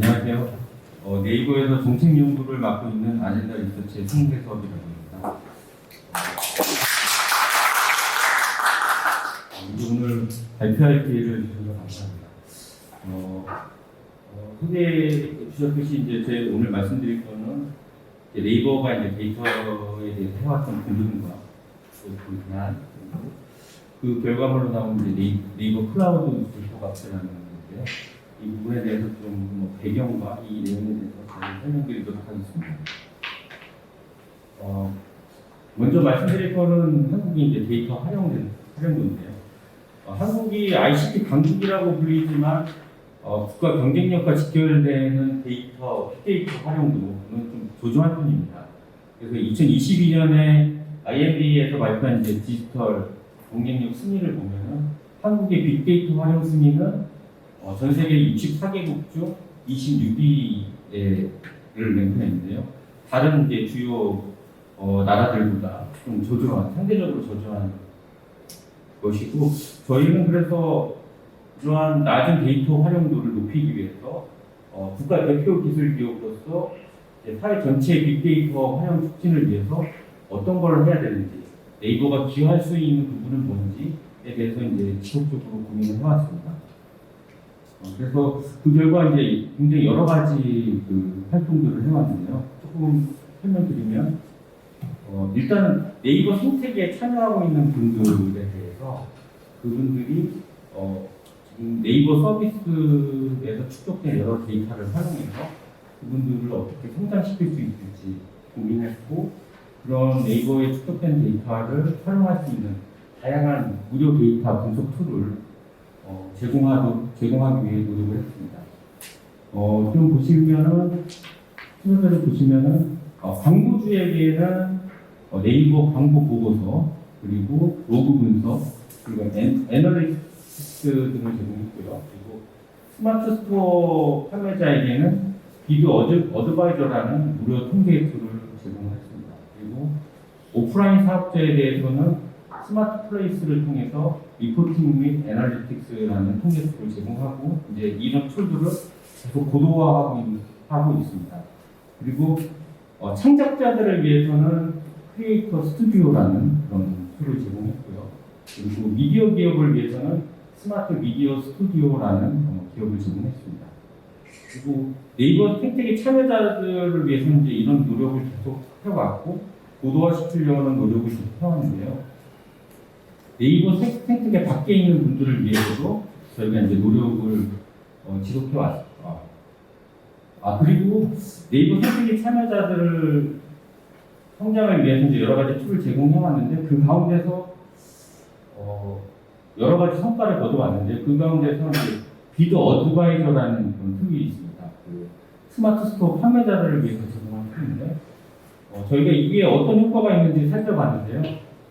안녕하세요. 어, 네이버에서 정책 연구를 맡고 있는 아젠다 리서치의 송대섭이라고 합니다. 어, 오늘 발표할 기회를 주셔서 감사합니다. 어, 어, 소개해 주셨듯이 이제 제 오늘 말씀드릴 거는 이제 네이버가 이제 데이터에 대해서 해왔던 대안 그리고 그 결과물로 나온 이제 네이- 네이버 클라우드 데이터 값이라는 건데요. 이 부분에 대해서 좀 뭐 배경과 이 내용에 대해서 잘 설명드리도록 하겠습니다. 어, 먼저 말씀드릴 거는 한국이 이제 데이터 활용 활용도인데요. 어, 한국이 ICT 강국이라고 불리지만 어, 국가 경쟁력과 직결되는 데이터, 빅데이터 활용도는 좀 조조한 편입니다. 그래서 2022년에 IMD에서 발표한 이제 디지털 경쟁력 순위를 보면은 한국의 빅데이터 활용 순위는 어, 전 세계 64개국 중 26위를 랭크했는데요. 다른 이제 주요 어, 나라들보다 좀 저조한, 상대적으로 저조한 것이고, 저희는 그래서 이러한 낮은 데이터 활용도를 높이기 위해서 어, 국가 대표 기술 기업으로서 사회 전체의 빅데이터 활용 촉진을 위해서 어떤 걸 해야 되는지, 네이버가 기여할 수 있는 부분은 뭔지에 대해서 이제 지속적으로 고민을 해왔습니다. 어, 그래서 그 결과 이제 굉장히 여러 가지 그 활동들을 해왔는데요. 조금 설명드리면 어, 일단 네이버 생태계에 참여하고 있는 분들에 대해서 그분들이 어, 지금 네이버 서비스에서 축적된 여러 데이터를 활용해서 그분들을 어떻게 성장시킬 수 있을지 고민했고 그런 네이버에 축적된 데이터를 활용할 수 있는 다양한 무료 데이터 분석 툴을 어, 제공하도, 제공하기 위해 노력을 했습니다. 어, 좀 보시면은, 순서대로 보시면은, 어, 광고주에게는 어, 네이버 광고 보고서, 그리고 로그 분석, 그리고 애, 애널리스트 등을 제공했고요. 그리고 스마트 스토어 판매자에게는 비드 어드, 어드바이저라는 무료 통계 툴을 제공했습니다. 그리고 오프라인 사업자에 대해서는 스마트 플레이스를 통해서 리포팅 및 애널리틱스라는 통계 툴을 제공하고 이제 이런 툴들을 계속 고도화하고 있, 하고 있습니다. 그리고 어, 창작자들을 위해서는 크리에이터 스튜디오라는 그런 툴을 제공했고요. 그리고 미디어 기업을 위해서는 스마트 미디어 스튜디오라는 어, 기업을 제공했습니다. 그리고 네이버 생태계 참여자들을 위해서는 이제 이런 노력을 계속 해왔고 고도화시키려는 노력을 계속 해왔는데요. 네이버 생- 생태계 밖에 있는 분들을 위해서도 저희가 이제 노력을 어, 지속해 왔습니다. 아 그리고 네이버 생태계 참여자들을 성장을 위해서 이제 여러 가지 툴을 제공해 왔는데 그 가운데서 어, 여러 가지 성과를 거둬왔는데 그 가운데서 이제 비드 어드바이저라는 그런 툴이 있습니다. 그 스마트 스토어 판매자들을 위해서 제공한 툴인데 어, 저희가 이게 어떤 효과가 있는지 살펴봤는데요.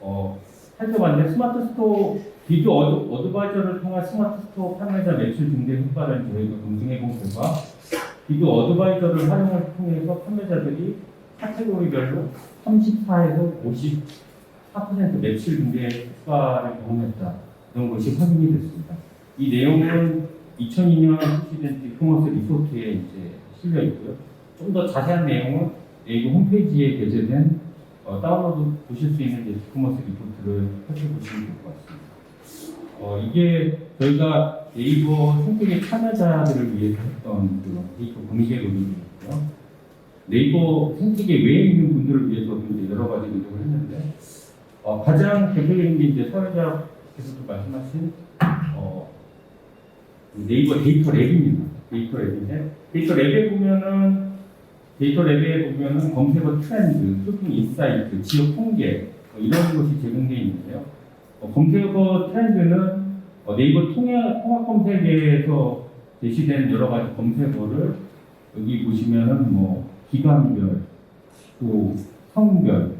어, 살펴봤는데 스마트 스토어 비드 어드, 어드바이저를 통한 스마트 스토어 판매자 매출 증대 효과를 저희가 검증해 본 결과 비드 어드바이저를 활용을 통해서 판매자들이 카테고리별로 34에서 54% 매출 증대 효과를 경험했다. 이런 것이 확인이 됐습니다. 이 내용은 2002년 출시된 디코머스 리포트에 이제 실려 있고요. 좀 더 자세한 내용은 네이버 홈페이지에 게재된 어, 다운로드 보실 수 있는 이제 디코머스 리포트를 살펴 보시면 될 것 같습니다. 어, 이게 저희가 네이버 생태계 참여자들을 위해서 했던 그런 데이터 공개 노력이고요. 네이버 생태계 외에 있는 분들을 위해서도 이제 여러 가지 노력을 했는데 어, 가장 대표적인 게 이제 사회자께서도 말씀하신 어, 네이버 데이터 랩입니다. 데이터 랩인데 데이터 랩에 보면은 데이터 랩에 보면은 검색어 트렌드, 쇼핑 인사이트, 지역 통계 뭐 이런 것이 제공되어 있는데요. 어, 검색어 트렌드는 어, 네이버 통합, 통합 검색에서 제시된 여러 가지 검색어를 여기 보시면은 뭐 기관별, 또 성별,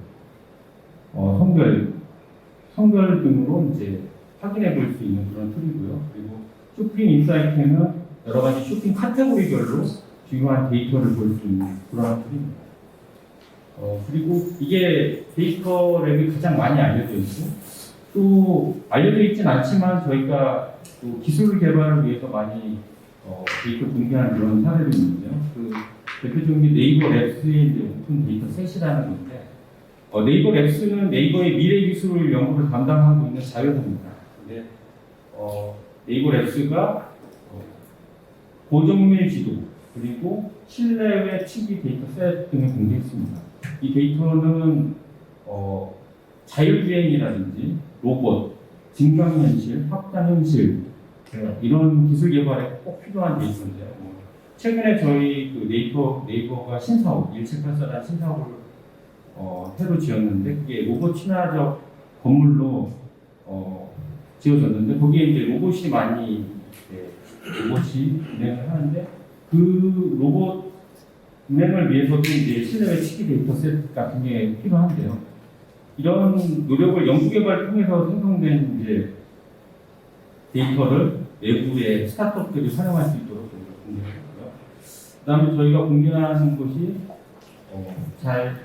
어, 성별, 성별 등으로 이제 확인해 볼 수 있는 그런 툴이고요. 그리고 쇼핑 인사이트는 여러 가지 쇼핑 카테고리별로 중요한 데이터를 볼 수 있는 그런 툴입니다. 어, 그리고 이게 데이터 랩이 가장 많이 알려져 있고 또 알려져 있진 않지만 저희가 또 기술 개발을 위해서 많이 어, 데이터 공개한 그런 사례도 있는데요. 그 대표적인 게 네이버 랩스의 오픈 데이터 셋이라는 건데 어, 네이버 랩스는 네이버의 미래 기술 연구를 담당하고 있는 자회사입니다. 근데 어, 네이버 랩스가 어, 고정밀 지도 그리고 실내외 치기 데이터 셋 등을 공개했습니다. 이 데이터는 어, 자율주행이라든지 로봇, 증강현실, 확장현실 네, 이런 기술 개발에 꼭 필요한 데이터인데요. 뭐, 최근에 저희 그 네이버 네이버가 신사업 1784라는 신사업을 어, 새로 지었는데 그게 로봇 친화적 건물로 어, 지어졌는데 거기에 이제 로봇이 많이 이제 로봇이 운행을 하는데 그 로봇 운행을 위해서도 이제 실내외 치기 데이터 셋 같은 게 필요한데요. 이런 노력을 연구개발을 통해서 생성된 이제 데이터를 외부의 스타트업들이 활용할 수 있도록 저희가 공개했고요. 그 다음에 저희가 공개하는 것이 어, 잘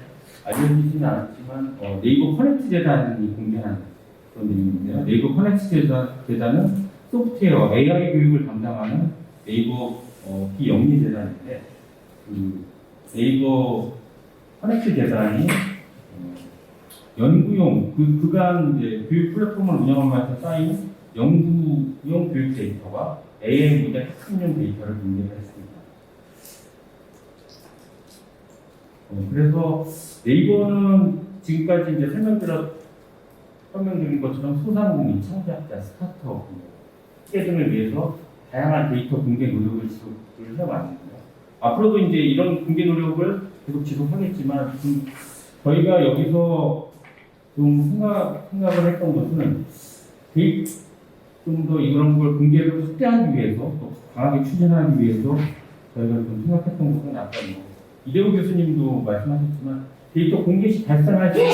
알려지지는 않았지만 어, 네이버 커넥트 재단이 공개한 그런 내용인데요. 네이버 커넥트 재단, 재단은 소프트웨어 AI 교육을 담당하는 네이버 어, 비영리 재단인데 그 네이버 커넥트 재단이 어, 연구용 그 그간 이제 교육 플랫폼을 운영하면서 쌓인 연구용 교육 데이터와 AI 모델 핵심용 데이터를 공개를 했습니다. 어, 그래서 네이버는 지금까지 이제 설명드렸 설명드린 것처럼 소상공인, 창작자, 스타트업, 기계 등을 위해서 다양한 데이터 공개 노력을 지속을 해왔는데요. 앞으로도 이제 이런 공개 노력을 계속 지속하겠지만 좀 저희가 여기서 좀 생각, 생각을 했던 것은 좀 더 이런 걸 공개를 확대하기 위해서 또 강하게 추진하기 위해서 저희가 좀 생각했던 것은 아까 뭐 이대호 교수님도 말씀하셨지만 데이터 공개 시 발생할 때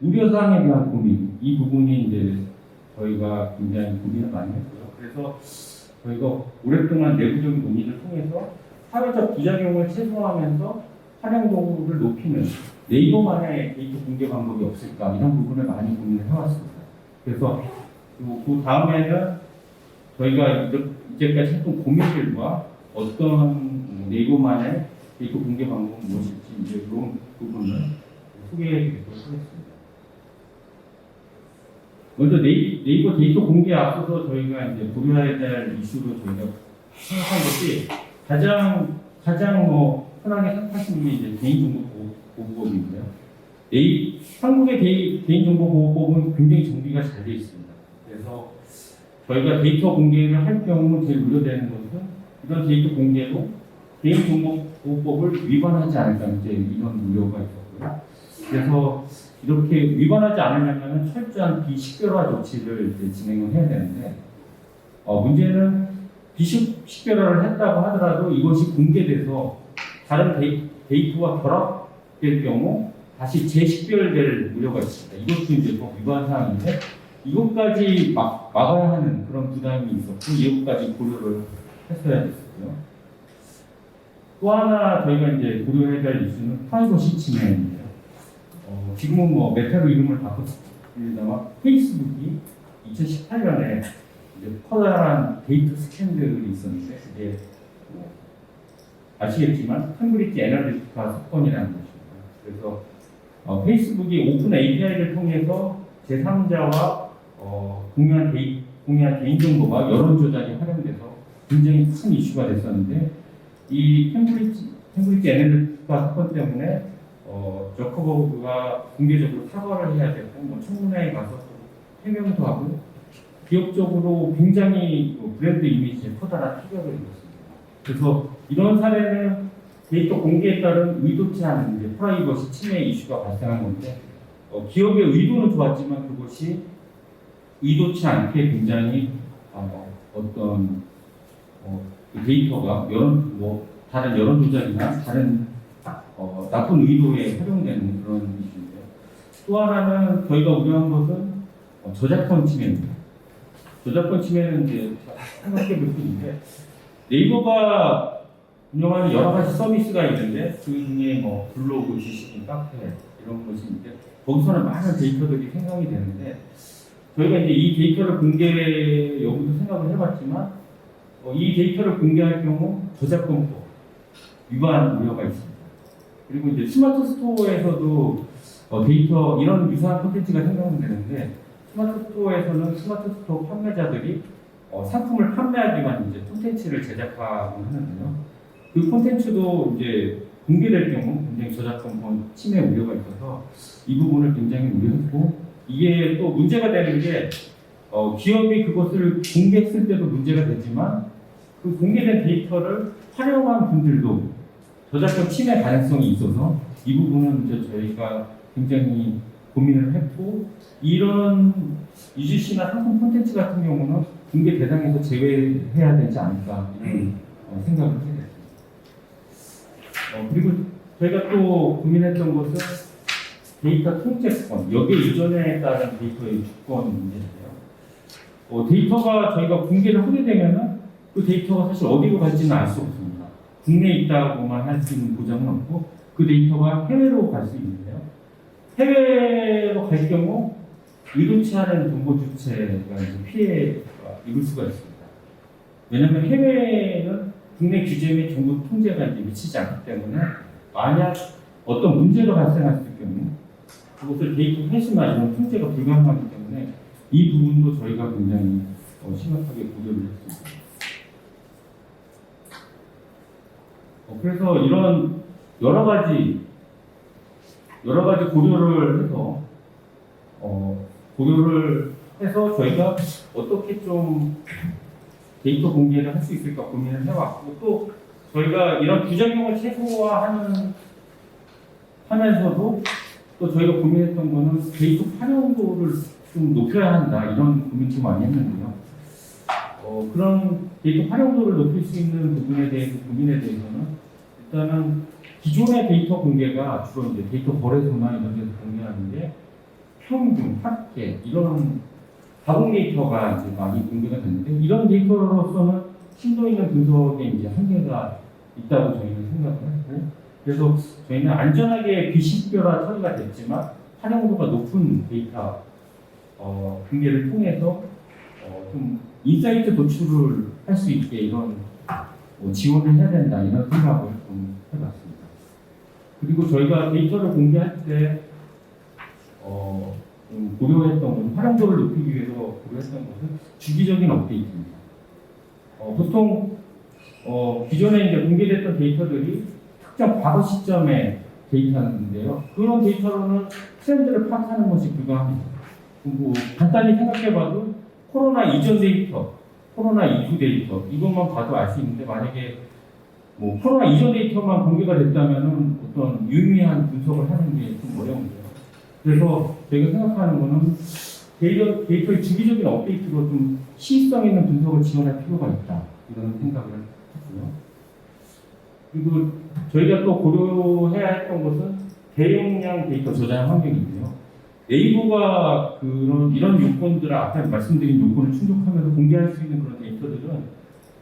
우려사항에 대한 고민 이 부분이 이제 저희가 굉장히 고민을 많이 했고요. 그래서 저희가 오랫동안 내부적인 논의를 통해서 사회적 부작용을 최소화하면서 활용도를 높이는 네이버만의 데이터 공개 방법이 없을까 이런 부분을 많이 고민을 해왔습니다. 그래서 그 다음에는 저희가 이제- 이제까지 했던 고민들과 어떤 네이버만의 데이터 공개 방법은 무엇일지 이제 그런 부분을 소개해 드리도록 하겠습니다. 먼저 네이, 네이버 데이터 공개에 앞서서 저희가 이제 고려해야 될 이슈로 저희가 생각한 것이 가장 가장 뭐 흔하게 생각하시는 게 이제 개인정보 보호- 보호법인데요. 네이, 한국의 개인, 개인정보 보호법은 굉장히 정비가 잘 되어 있습니다. 그래서 저희가 데이터 공개를 할 경우 제일 우려되는 것은 이런 데이터 공개도 개인정보보호법을 위반하지 않을까 이제 이런 우려가 있었고요. 그래서 이렇게 위반하지 않으려면 철저한 비식별화 조치를 이제 진행을 해야 되는데 어, 문제는 비식별화를 했다고 하더라도 이것이 공개돼서 다른 데이, 데이터와 결합될 경우 다시 재식별될 우려가 있습니다. 이것도 이제 뭐 위반 사항인데 이것까지 막, 막아야 하는 그런 부담이 있었고 이것까지 고려를 했어야 됐었고요. 또 하나 저희가 이제 고려해야 될 이슈는 프라이버시. 어, 지금은 뭐 메타로 이름을 바꿨습니다만 페이스북이 2018년에 이제 커다란 데이터 스캔들이 있었는데 그게 뭐 아시겠지만 캠브리지 애널리티카 사건이라는 것입니다. 그래서 어, 페이스북이 오픈 API를 통해서 제3자와 어, 공유한, 데이, 공유한 개인정보가 여론 조작에 활용돼서 굉장히 큰 이슈가 됐었는데 이 캠브리지, 캠브리지 애널리티카 사건 때문에 어, 저커버그가 공개적으로 사과를 해야 되고 뭐 청문회에 가서 또 해명도 하고 기업적으로 굉장히 뭐 브랜드 이미지에 커다란 타격을 입었습니다. 그래서 이런 사례는 데이터 공개에 따른 의도치 않은 이제 프라이버시 침해 이슈가 발생한 건데 어, 기업의 의도는 좋았지만 그것이 의도치 않게 굉장히 어, 어떤 어, 그 데이터가 여론 뭐 다른 여론 조작이나 다른 어, 나쁜 의도에 활용되는 그런 이슈인데요. 또 하나는 저희가 우려한 것은 어, 저작권 침해입니다. 저작권 침해는 이제 생각해 볼 수 있는데 네이버가 운영하는 여러 가지 서비스가 있는데 그 중에 뭐 블로그, 지식, 카페 이런 것이 있는데 거기서는 많은 데이터들이 생성이 되는데 저희가 이제 이 데이터를 공개 여부도 생각을 해봤지만 어, 이 데이터를 공개할 경우 저작권법 위반 우려가 있습니다. 그리고 이제 스마트 스토어에서도 어, 데이터 이런 유사한 콘텐츠가 생각은 되는데 스마트 스토어에서는 스마트 스토어 판매자들이 어, 상품을 판매하기 위한 이제 콘텐츠를 제작하곤 하는데요. 그 콘텐츠도 이제 공개될 경우 굉장히 저작권법 침해 우려가 있어서 이 부분을 굉장히 우려했고 이게 또 문제가 되는 게 어, 기업이 그것을 공개했을 때도 문제가 되지만 그 공개된 데이터를 활용한 분들도 저작권 침해 가능성이 있어서 이 부분은 이제 저희가 굉장히 고민을 했고 이런 유지시나 상품 콘텐츠 같은 경우는 공개 대상에서 제외해야 되지 않을까 이런 어, 생각을 하게 됐습니다. 어, 그리고 저희가 또 고민했던 것은 데이터 통제권, 여기에 이전에 따른 데이터의 주권 문제인데요. 어, 데이터가 저희가 공개를 하게 되면은 그 데이터가 사실 어디로 갈지는 알 수 없습니다. 국내에 있다고만 할 수 있는 보장은 없고 그 데이터가 해외로 갈 수 있는데요. 해외로 갈 경우 의도치 않은 정보 주체가 피해가 입을 수가 있습니다. 왜냐하면 해외는 국내 규제 및 정부 통제가 이제 미치지 않기 때문에 만약 어떤 문제가 발생했을 경우 그것을 데이터 회수나 이런 통제가 불가능하기 때문에 이 부분도 저희가 굉장히 어, 심각하게 고려를 했습니다. 그래서 이런 여러 가지 여러 가지 고려를 해서 어, 고려를 해서 저희가 어떻게 좀 데이터 공개를 할 수 있을까 고민을 해왔고 또 저희가 이런 부작용을 최소화하는 하면서도 또 저희가 고민했던 거는 데이터 활용도를 좀 높여야 한다 이런 고민도 많이 했는데요. 어, 그런 데이터 활용도를 높일 수 있는 부분에 대해서 고민에 대해서는 일단은 기존의 데이터 공개가 주로 이제 데이터 거래소나 이런 데서 공개하는데 평균, 합계 이런 가공 데이터가 이제 많이 공개가 됐는데 이런 데이터로서는 심도 있는 분석에 이제 한계가 있다고 저희는 생각을 했고 그래서 저희는 안전하게 비식별화 처리가 됐지만 활용도가 높은 데이터 어, 공개를 통해서 어, 좀 인사이트 도출을 할 수 있게 이런 뭐 지원을 해야 된다 이런 생각을 좀 해봤습니다. 그리고 저희가 데이터를 공개할 때 어, 좀 고려했던 건 활용도를 높이기 위해서 고려했던 것은 주기적인 업데이트입니다. 어, 보통 어, 기존에 이제 공개됐던 데이터들이 특정 과거 시점의 데이터인데요. 그런 데이터로는 트렌드를 파악하는 것이 불가합니다. 뭐 간단히 생각해봐도 코로나 이전 데이터, 코로나 이후 데이터 이것만 봐도 알 수 있는데 만약에 뭐 코로나 이전 데이터만 공개가 됐다면은 어떤 유의미한 분석을 하는 게 좀 어려운데요. 그래서 저희가 생각하는 거는 데이터, 데이터의 주기적인 업데이트로 좀 시의성 있는 분석을 지원할 필요가 있다. 이런 생각을 했고요. 그리고 저희가 또 고려해야 했던 것은 대용량 데이터 저장 환경인데요. 네이버가 그런 이런 요건들을 아까 말씀드린 요건을 충족하면서 공개할 수 있는 그런 데이터들은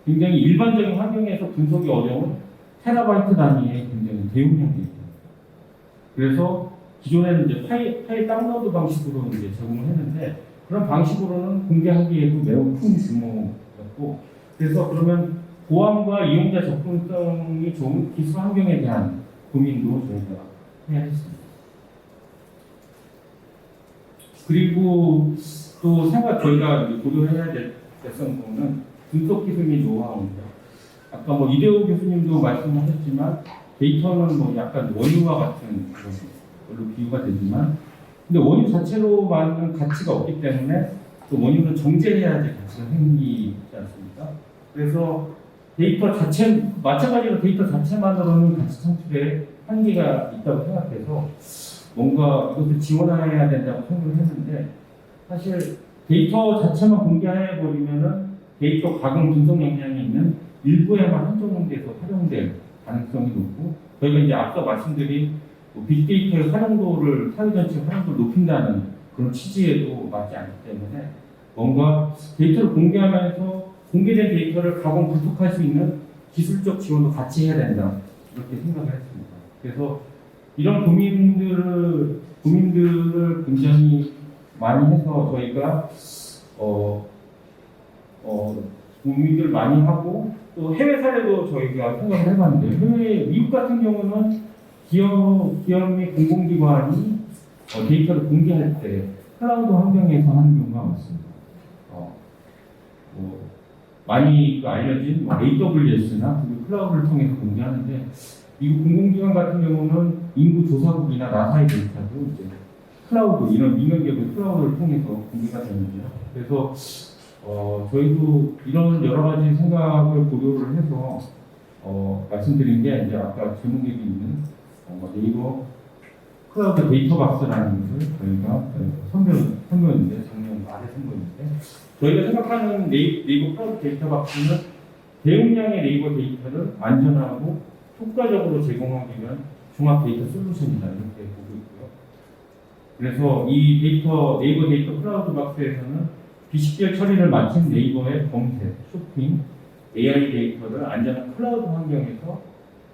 굉장히 일반적인 환경에서 분석이 어려운 테라바이트 단위의 굉장히 대용량 데이터. 그래서 기존에는 이제 파일, 파일 다운로드 방식으로 이제 제공을 했는데 그런 방식으로는 공개하기에도 매우 큰 규모였고 그래서 그러면 보안과 이용자 접근성이 좋은 기술 환경에 대한 고민도 저희가 해야 했습니다. 그리고 또 생각 저희가 고려해야 될- 거는 분석 기술 및 노하우입니다. 아까 뭐 이대호 교수님도 말씀하셨지만 데이터는 뭐 약간 원유와 같은 걸로 비유가 되지만 근데 원유 자체로만은 가치가 없기 때문에 또 원유는 정제해야지 가치가 생기지 않습니까? 그래서 데이터 자체 마찬가지로 데이터 자체만으로는 가치 창출에 한계가 있다고 생각해서 뭔가 이것을 지원해야 된다고 생각을 했는데 사실 데이터 자체만 공개해 버리면은 데이터 가공 분석 역량이 있는 일부에만 한정돼서 활용될 가능성이 높고 저희가 이제 앞서 말씀드린 뭐 빅데이터의 활용도를 사회 전체 활용도를 높인다는 그런 취지에도 맞지 않기 때문에 뭔가 데이터를 공개하면서 공개된 데이터를 가공 분석할 수 있는 기술적 지원도 같이 해야 된다 이렇게 생각을 했습니다. 그래서 이런 고민들을 고민들을 굉장히 많이 해서 저희가 어, 어, 고민들 많이 하고 또 해외 사례도 저희가 생각을 해봤는데 해외 미국 같은 경우는 기업 기업 및 공공기관이 어, 데이터를 공개할 때 클라우드 환경에서 하는 경우가 많습니다. 어, 뭐 많이 그 알려진 뭐 AWS나 구글 클라우드를 통해서 공개하는데 미국 공공기관 같은 경우는 인구 조사국이나 나사의 데이터도 이제 클라우드 이런 민간 기업의 클라우드를 통해서 공개가 되는데요. 그래서 어, 저희도 이런 여러 가지 생각을 고려를 해서 어, 말씀드린 게 이제 아까 제목에 있는 어, 네이버 클라우드 데이터 박스라는 것을 저희가 선별 선보였는데 작년 말에 선보였는데 저희가 생각하는 네이, 네이버 클라우드 데이터 박스는 대용량의 네이버 데이터를 안전하고 효과적으로 제공하기 위한 종합 데이터 솔루션이다 이렇게 보고 있고요. 그래서 이 데이터 네이버 데이터 클라우드 박스에서는 비식별 처리를 마친 네이버의 검색, 쇼핑, AI 데이터를 안전한 클라우드 환경에서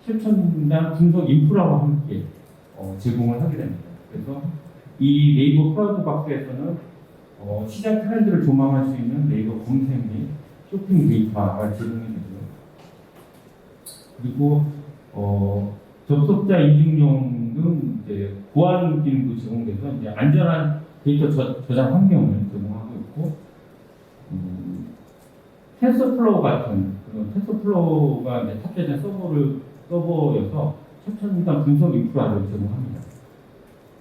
최첨단 분석 인프라와 함께 어, 제공을 하게 됩니다. 그래서 이 네이버 클라우드 박스에서는 어, 시장 트렌드를 조망할 수 있는 네이버 검색 및 쇼핑 데이터가 제공이 되고요. 그리고 어, 접속자 인증용 등 이제 보안 기능도 제공돼서 이제 안전한 데이터 저, 저장 환경을 제공하고 있고 음, 텐서플로우 같은 그런 텐서플로우가 이제 탑재된 서버를 서버여서 최첨단 분석 인프라를 제공합니다.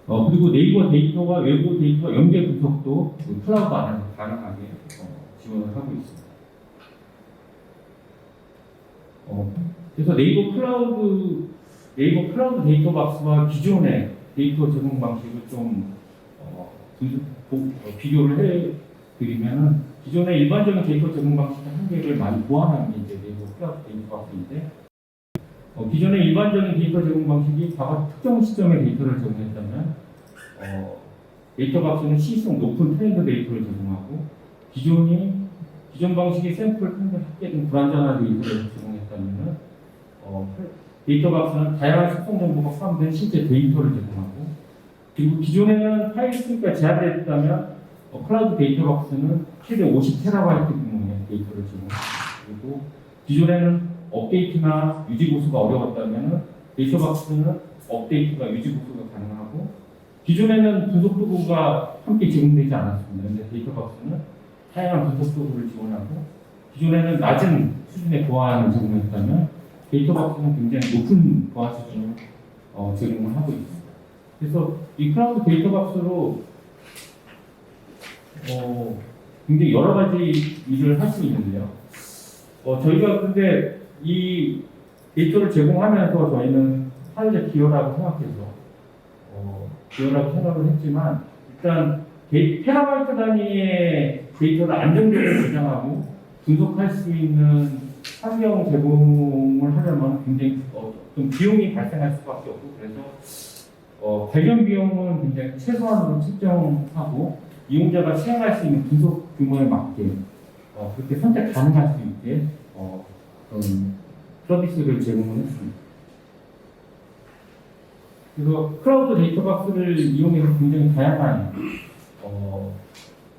어, 그리고 네이버 데이터와 외부 데이터 연계 분석도 그 클라우드 안에서 가능하게 어, 지원을 하고 있습니다. 어, 그래서 네이버 클라우드 네이버 클라우드 데이터 박스와 기존의 데이터 제공 방식을 좀 어, 어, 비교를 해 드리면은 기존의 일반적인 데이터 제공 방식의 한계를 많이 보완하는 게 이제 네이버 클라우드 데이터 박스인데 어, 기존의 일반적인 데이터 제공 방식이 과거 특정 시점의 데이터를 제공했다면 어, 데이터 박스는 시성 높은 트렌드 데이터를 제공하고 기존이 기존 방식이 샘플 편집 합계 등 불안전한 데이터를 제공했다면 어, 데이터 박스는 다양한 속성 정보가 포함된 실제 데이터를 제공하고 그리고 기존에는 파일 수가 제한됐다면 어, 클라우드 데이터 박스는 최대 50테라바이트 규모의 데이터를 제공합니다. 그리고 기존에는 업데이트나 유지 보수가 어려웠다면 데이터 박스는 업데이트가 유지 보수가 가능하고 기존에는 분석 도구가 함께 제공되지 않았습니다. 근데 데이터 박스는 다양한 분석 도구를 지원하고 기존에는 낮은 수준의 보안을 제공했다면 데이터 박스는 굉장히 높은 보안 수준을 어, 제공을 하고 있습니다. 그래서 이 클라우드 데이터 박스로 어, 굉장히 여러 가지 일을 할 수 있는데요. 어, 저희가 근데 이 데이터를 제공하면서 저희는 사회적 기여라고 생각해서 어, 기여라고 생각을 했지만 일단 데- 테라바이트 단위의 데이터를 안정적으로 저장하고 분석할 수 있는 환경 제공을 하려면 굉장히 어, 좀 비용이 발생할 수밖에 없고 그래서 어, 발견 비용은 굉장히 최소한으로 책정하고 이용자가 수행할 수 있는 분석 규모에 맞게 어, 그렇게 선택 가능할 수 있게 어, 그런 서비스를 제공을 했습니다. 그래서 클라우드 데이터 박스를 이용해서 굉장히 다양한 어,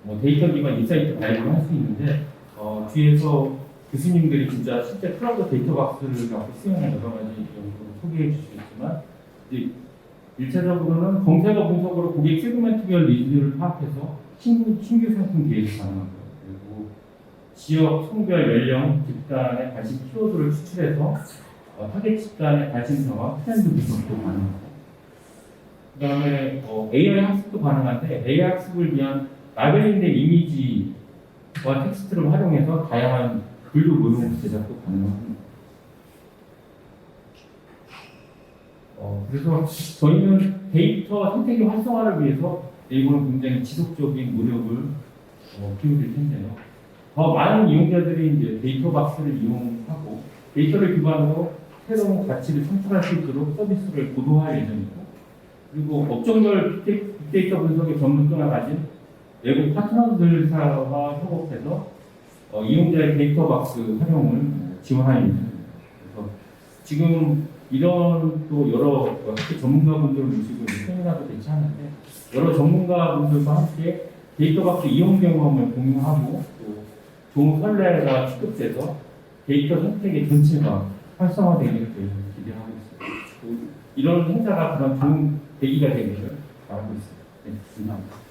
뭐 데이터 기반 인사이트 발굴을 할 수 있는데 어, 뒤에서 교수님들이 진짜 실제 클라우드 데이터 박스를 갖고 수행한 여러 가지 연구를 소개해 주시겠지만 이제 일차적으로는 검색어 분석으로 고객 세그멘트별 니즈를 파악해서 신규, 신규 상품 계획이 가능하고요. 그리고 지역, 성별, 연령, 집단의 관심 키워드를 추출해서 어, 타겟 집단의 관심사와 트렌드 분석도 가능하고 그 다음에 어, AI 학습도 가능한데 AI 학습을 위한 라벨링된 이미지와 텍스트를 활용해서 다양한 글도 모형 제작도 가능합니다. 어, 그래서 저희는 데이터 생태계 활성화를 위해서 네이버는 굉장히 지속적인 노력을 어, 기울일 텐데요. 더 많은 이용자들이 이제 데이터 박스를 이용하고 데이터를 기반으로 새로운 가치를 창출할 수 있도록 서비스를 고도화할 예정이고 그리고 업종별 빅데- 빅데이터 분석의 전문성을 가진 외국 파트너들사와 협업해서 어, 이용자의 데이터 박스 활용을 지원할 예정입니다. 그래서 지금 이런 또 여러 학교 전문가분들을 모시고 세미나도 괜찮은데 여러 전문가분들과 함께 데이터 박스 이용 경험을 공유하고 또 동선례가 취급돼서 데이터 선택의 전체가 활성화되는 것을 기대하고 있습니다. 그 이런 행사가 그런 좋은 계기가 되기를 바라고 있습니다. 네, 감사합니다.